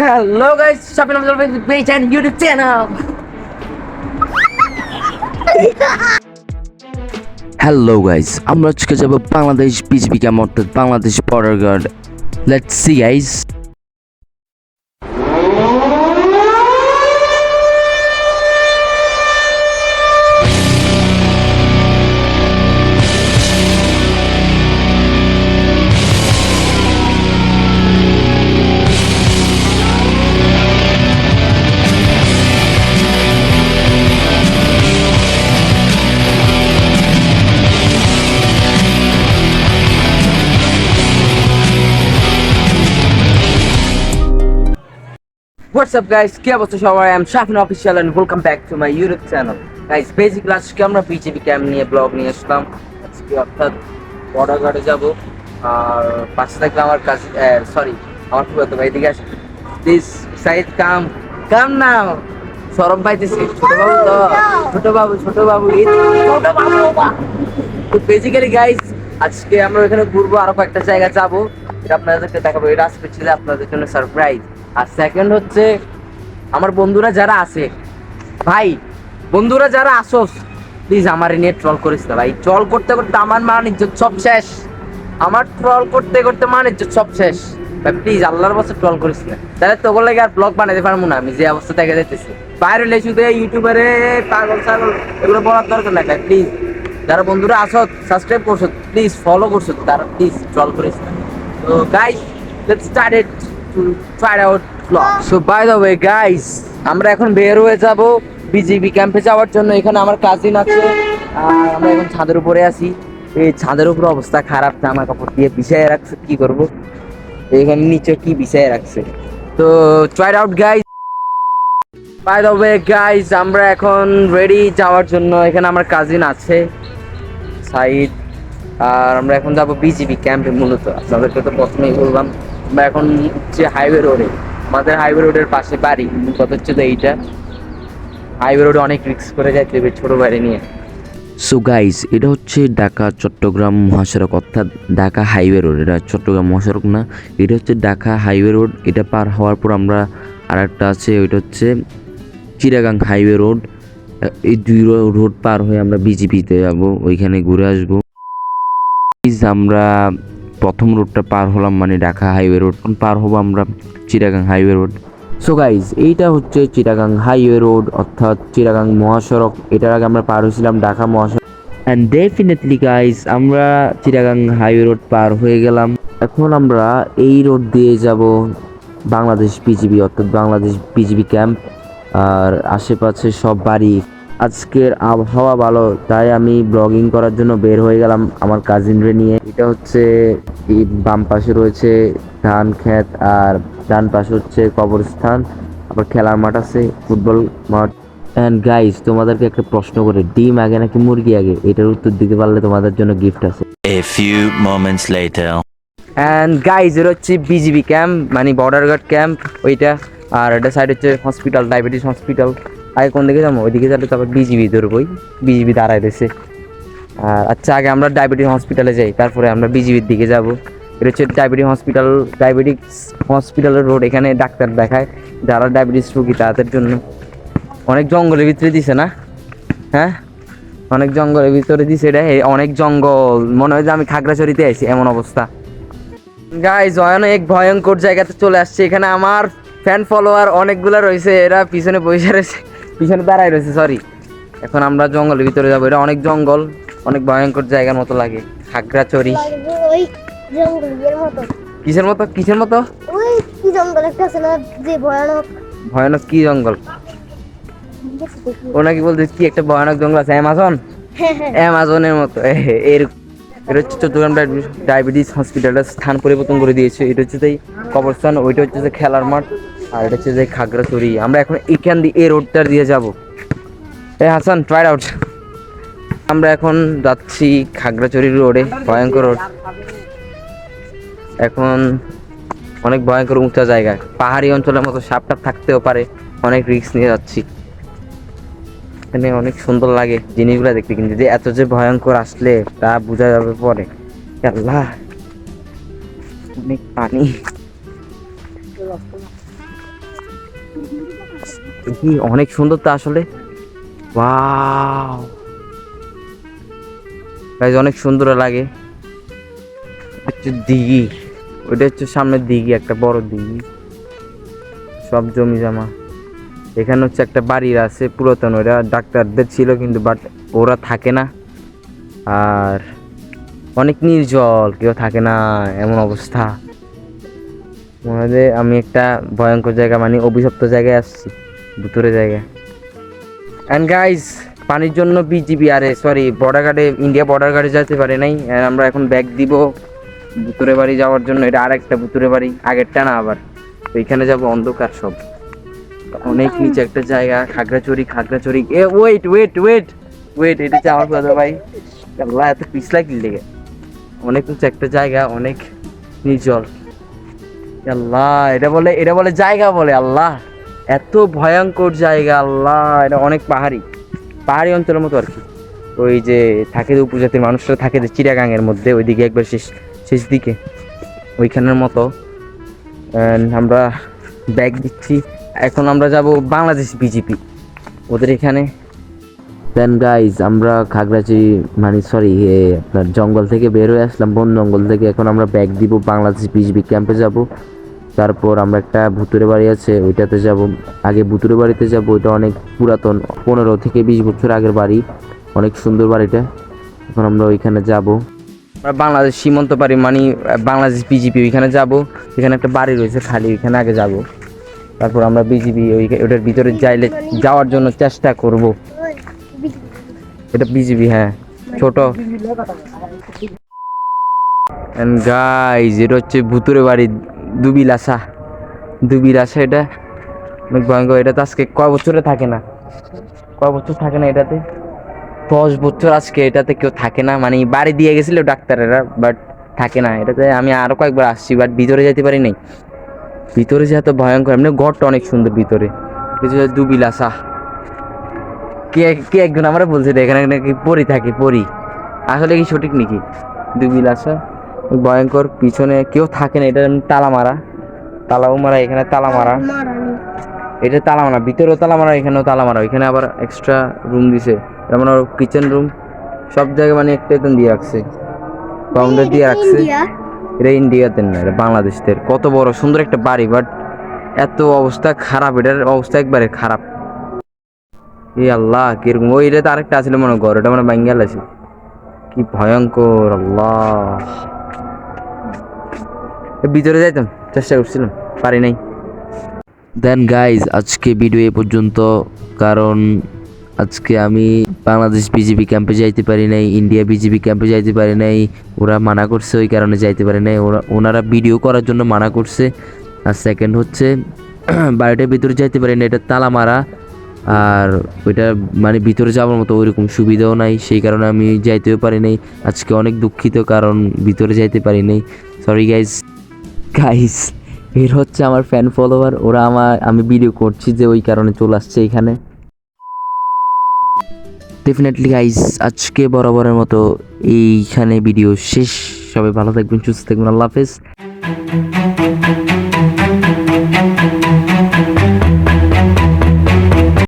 Hello guys, shopping on the page and YouTube channel. Hello guys আমরা আজকে যাব Bangladesh camp অর্থাৎ Bangladesh border guard let's see guys what's up up গাইস কি অবস্থা সবাই? I am Shafin official and welcome back to my YouTube channel guys basically আজকে আমরা বিজেপি ক্যাম্প নিয়ে ব্লগ নিয়ে আসলাম। আজকে অর্থাৎ বর্ডার গার্ডে যাব। আর পাশে থাকলে আমার কাছে সরি আমার কি বলতো ভাই, এদিকে আসে। প্লিজ সাইদ কাম কাম না সরব পাইতেছি। ছোট বাবু তো, ছোট বাবু ছোট বাবু ছোট বাবু তো বেসিক্যালি গাইস আজকে আমরা ওখানে ঘুরবো, আরও কয়েকটা জায়গা যাব। এটা আপনাদেরকে দেখাবো। এটা আসবে ছিল আপনাদের জন্য সারপ্রাইজ আর সেকেন্ড হচ্ছে আমার বন্ধুরা যারা আছে, ভাই, বন্ধুরা যারা আসোস প্লিজ আমার নিয়ে ট্রল করিস না, ভাই। ট্রল করতে করতে আমার মান ইজ্জত সব শেষ। আমার ট্রল করতে করতে মান ইজ্জত সব শেষ। ভাই প্লিজ আল্লাহর বছর ট্রল করিস না। তাহলে তোকে লাগে আর ব্লগ বানাতে পারব না, আমি যে অবস্থা দেখা যেতেছি বাইরে হলে শুধু ইউটিউবারে পাগল, ছাগল, এগুলো বলার দরকার নাই, ভাই প্লিজ যারা বন্ধুরা আসো সাবস্ক্রাইব করছ প্লিজ ফলো করছ, তারা প্লিজ ট্রল করিস না। তো guys let's start it to out blog so by the way guys আমরা এখন বের হয়ে যাব বিজিবি ক্যাম্পে যাওয়ার জন্য। এখানে আমার কাজিন আছে, আর আমরা এখন ছাদের উপরে আছি। এই ছাদের উপরে অবস্থা খারাপ, জামা কাপড় দিয়ে বিছায় রাখছে, কি করব? এখানে নিচে কি বিছায় রাখছে? তো try out guys by the way guys আমরা এখন রেডি যাওয়ার জন্য। এখানে আমার কাজিন আছে, সাইদ। আর আমরা এখন যাব বিজিবি ক্যাম্পে মূলত। আপনাদেরকে তো প্রথমেই বললাম। আমরা এখন হচ্ছে হাইওয়ে রোডে আমাদের হাইওয়ে রোডের পাশে বাড়ি, কথা হচ্ছে তো এইটা। হাইওয়ে রোডে অনেক রিক্স করে যাইতে হবে ছোটো বাড়ি নিয়ে। সো গাইস এটা হচ্ছে ঢাকা, চট্টগ্রাম মহাসড়ক, অর্থাৎ ঢাকা হাইওয়ে রোড এটা চট্টগ্রাম মহাসড়ক না, এটা হচ্ছে ঢাকা হাইওয়ে রোড এটা পার হওয়ার পর আমরা আর একটা আছে, ওইটা হচ্ছে চিরাগাং হাইওয়ে রোড এই দুই রোড পার হয়ে আমরা বিজিপিতে যাব, ওইখানে ঘুরে আসব। আমরা প্রথম রোডটা পার হলাম মানে ঢাকা হাইওয়ে রোড। পার হব আমরা Chittagong highway road. So guys এইটা হচ্ছে চিটাগাং হাইওয়ে রোড, অর্থাৎ চিটাগাং মহাসড়ক। এটার আগে আমরা পার হয়েছিলাম ঢাকা মহাসড়ক। অ্যান্ড ডেফিনেটলি গাইজ আমরা চিটাগাং হাইওয়ে রোড পার হয়ে গেলাম। এখন আমরা এই রোড দিয়ে যাব বাংলাদেশ পিজিবি অর্থাৎ বাংলাদেশ পিজিবি ক্যাম্প। আর আশেপাশে সব বাড়ি আজকের আবহাওয়া ভালো তাই আমি ব্লগিং করার জন্য বের হয়ে গেলাম আমার কাজিনরে নিয়ে। এটা হচ্ছে বাম পাশে রয়েছে ধান ক্ষেত আর ডান পাশে হচ্ছে কবরস্থান। আবার খেলার মাঠ আছে ফুটবল মাঠ। অ্যান্ড গাইস তোমাদেরকে একটা প্রশ্ন করে ডিম আগে নাকি মুরগি আগে? এটার উত্তর দিতে পারলে তোমাদের জন্য গিফট আছে। A few moments later. And guys এর হচ্ছে বিজিবি ক্যাম্প মানে বর্ডার গার্ড ক্যাম্প ওইটা। আর এটা সাইড হচ্ছে হসপিটাল ডায়াবেটিস হসপিটাল আগে কোন দিকে যাব? ওইদিকে যাবে তারপর বিজিবি ধরবই। বিজিবি দাঁড়ায় রয়েছে। আর আচ্ছা আগে আমরা ডায়াবেটিস হসপিটালে যাই, তারপরে আমরা বিজিবির দিকে যাব। এটা হচ্ছে ডায়াবেটিস হসপিটাল ডায়াবেটিস হসপিটালের রোড এখানে ডাক্তার দেখায় যারা ডায়াবেটিস রুগী তাদের জন্য। অনেক জঙ্গলের ভিতরে দিছে না? হ্যাঁ? অনেক জঙ্গলের ভিতরে দিছে এটা অনেক জঙ্গল। মনে হয় যে আমি খাগড়াছড়িতে আছি, এমন অবস্থা। গাইজ এক ভয়ঙ্কর জায়গাতে চলে আসছে। এখানে আমার ফ্যান ফলোয়ার অনেকগুলো রয়েছে, এরা পিছনে বসে রয়েছে। পিছনে দাঁড়ায় রয়েছে সরি এখন আমরা জঙ্গলের ভিতরে যাব। এটা অনেক জঙ্গল অনেক ভয়ঙ্কর জায়গার মতো লাগে। মতো। কিসের মতো? কিসের মতো? ওই কি জঙ্গল একটা আছে না যে ভয়ানক। ভয়ানক কি জঙ্গল? ও নাকি বলতে কি একটা ভয়ানক জঙ্গল আছে অ্যামাজন? হ্যাঁ হ্যাঁ। অ্যামাজনের মতো। এর এটা হচ্ছে চট্টগ্রাম ডায়াবেটিস হসপিটালের স্থান পরিবর্তন করে দিয়েছে। এটা হচ্ছে যে কবরস্থান ওইটা হচ্ছে যে খেলার মাঠ। আর এটা হচ্ছে যে খাগড়াছড়ি। আমরা এখন এখান দিয়ে, এই রোডটা দিয়ে যাব। এ হাসান ট্রাই আউট আমরা এখন যাচ্ছি খাগড়াছড়ি রোডে, ভয়ঙ্কর রোড। এখন অনেক ভয়ঙ্কর উঁচা জায়গা। পাহাড়ি অঞ্চলের মতো সাপ টাপ থাকতেও পারে, অনেক রিস্ক নিয়ে যাচ্ছি। এখানে অনেক সুন্দর লাগে জিনিসগুলো দেখতে কিন্তু, যে এত যে ভয়ঙ্কর আসলে তা বোঝা যাবে পরে। আল্লাহ, অনেক পানি। অনেক সুন্দর তো আসলে। ওয়াও অনেক সুন্দর লাগে। হচ্ছে দিঘি। ওইটা হচ্ছে সামনের দিঘি, একটা বড় দিঘি। সব জমি জমা। এখানে হচ্ছে একটা বাড়ির আছে, পুরাতন। ওরা ডাক্তারদের ছিল কিন্তু বাট ওরা থাকে না। আর অনেক নির্জল, কেউ থাকে না, এমন অবস্থা। মনে হয় যে আমি একটা ভয়ঙ্কর জায়গা মানে অভিশপ্ত জায়গায় আসছি ভুতুরে জায়গায়। অ্যান্ড গাইজ পানির জন্য বিজিবি আরে সরি বর্ডার গার্ডে ইন্ডিয়া বর্ডার গার্ডে যেতে পারে নাই। আর আমরা এখন ব্যাগ দিব ভুতুরে বাড়ি যাওয়ার জন্য। এটা আরেকটা ভুতুরে বাড়ি আগেরটা না আবার। তো এখানে যাব অন্ধকার সব। অনেক নিচে একটা জায়গা খাগড়াছড়ি খাগড়াছড়ি। এ ওয়েট ওয়েট ওয়েট ওয়েট এটা হচ্ছে আমার কথা ভাই। আল্লাহ এত পিছলা কি লেগে। অনেক নিচে একটা জায়গা অনেক নির্জল। আল্লাহ, এটা বলে এটা বলে জায়গা বলে, আল্লাহ। এত ভয়ঙ্কর জায়গা, আল্লাহ, এটা অনেক পাহাড়ি। পাহাড়ি অঞ্চলের মতো আর কি। ওই যে থাকে যে উপজাতির মানুষরা থাকে যে চিড়াগাঙের মধ্যে, ওইদিকে একবার শেষ শেষ দিকে। ওইখানের মতো। আমরা ব্যাগ দিচ্ছি। এখন আমরা যাব বাংলাদেশ বিজেপি ওদের এখানে। দেন গাইজ আমরা খাগড়াছড়ি মানে সরি আপনার জঙ্গল থেকে বের হয়ে আসলাম, বন জঙ্গল থেকে। এখন আমরা ব্যাগ দিব বাংলাদেশ বিজেপি ক্যাম্পে যাব। তারপর আমরা একটা ভুতুরে বাড়ি আছে, ওইটাতে যাব। আগে ভুতুরে বাড়িতে যাব, ওইটা অনেক পুরাতন, পনেরো থেকে বিশ বছর আগের বাড়ি। অনেক সুন্দর বাড়িটা। এখন আমরা ওইখানে যাব। আমরা বাংলাদেশ সীমান্ত বাড়ি মানে বাংলাদেশ বিজেপি, ওইখানে যাব। এখানে একটা বাড়ি রয়েছে খালি, ওইখানে আগে যাব। তারপর আমরা বিজেপি, ওই ওটার ভিতরে যাইলে, যাওয়ার জন্য চেষ্টা করব। এটা বিজেপি হ্যাঁ ছোট। গাইজ এটা হচ্ছে ভুতুরে বাড়ি। দুবিলাসা। দুবিলাসা এটা? অনেক ভয়ঙ্কর, এটা তো আজকে কয় বছরে থাকে না? কয় বছর থাকে না এটাতে? দশ বছর আজকে এটাতে কেউ থাকে না মানে বাড়ি দিয়ে গেছিল ডাক্তারেরা বাট থাকে না। এটাতে আমি আরও কয়েকবার আসছি বাট ভিতরে যেতে পারি নাই। ভিতরে যে এত ভয়ঙ্কর, এমনি ঘরটা অনেক সুন্দর ভিতরে। কিছু দুবিলাসা। কে কে একজন আমরা বলছে এখানে নাকি পরি থাকে, পরি। আসলে কি সঠিক নাকি? দুবিলাসা? ভয়ঙ্কর পিছনে কেউ থাকে না এটা তালা মারা। তালাও মারা এখানে তালা মারা। এটা তালা মারা ভিতরেও তালা মারা এখানেও তালা মারা। এখানে আবার এক্সট্রা রুম দিছে। যেমন কিচেন রুম সব জায়গায় মানে একটা একদম দিয়ে রাখছে। বাউন্ডারি দিয়ে রাখছে। এটা ইন্ডিয়াতে না এটা বাংলাদেশের কত বড় সুন্দর একটা বাড়ি বাট এত অবস্থা খারাপ এটার অবস্থা একবারে খারাপ। এই আল্লাহ কীরকম? ওই এটা তো আরেকটা আছিল মনে ঘর এটা মানে বাঙ্গাল আছে। কি ভয়ঙ্কর আল্লাহ। ভিতরে যাইতাম, চেষ্টা করছিলাম, পারি নাই। দেন গাইজ আজকে ভিডিও এ পর্যন্ত, কারণ আজকে আমি বাংলাদেশ বিজেপি ক্যাম্পে যাইতে পারি নাই ইন্ডিয়া বিজেপি ক্যাম্পে যাইতে পারি নাই, ওরা মানা করছে ওই কারণে যাইতে পারি নাই, ওরা, ওনারা ভিডিও করার জন্য মানা করছে। আর সেকেন্ড হচ্ছে বাড়িটার ভিতরে যাইতে পারি না এটা তালা মারা, আর ওইটা মানে ভিতরে যাওয়ার মতো ওইরকম সুবিধাও নাই, সেই কারণে আমি যাইতেও পারি নাই। আজকে অনেক দুঃখিত, কারণ ভিতরে যাইতে পারি নাই। সরি গাইজ গাইস এর হচ্ছে আমার ফ্যান ফলোয়ার ওরা আমার, আমি ভিডিও করছি যে ওই কারণে চলে আসছে এখানে। ডেফিনেটলি গাইস আজকে বরাবরের মতো এইখানে ভিডিও শেষ। সবাই ভালো থাকবেন, সুস্থ থাকবেন, আল্লাহ হাফেজ।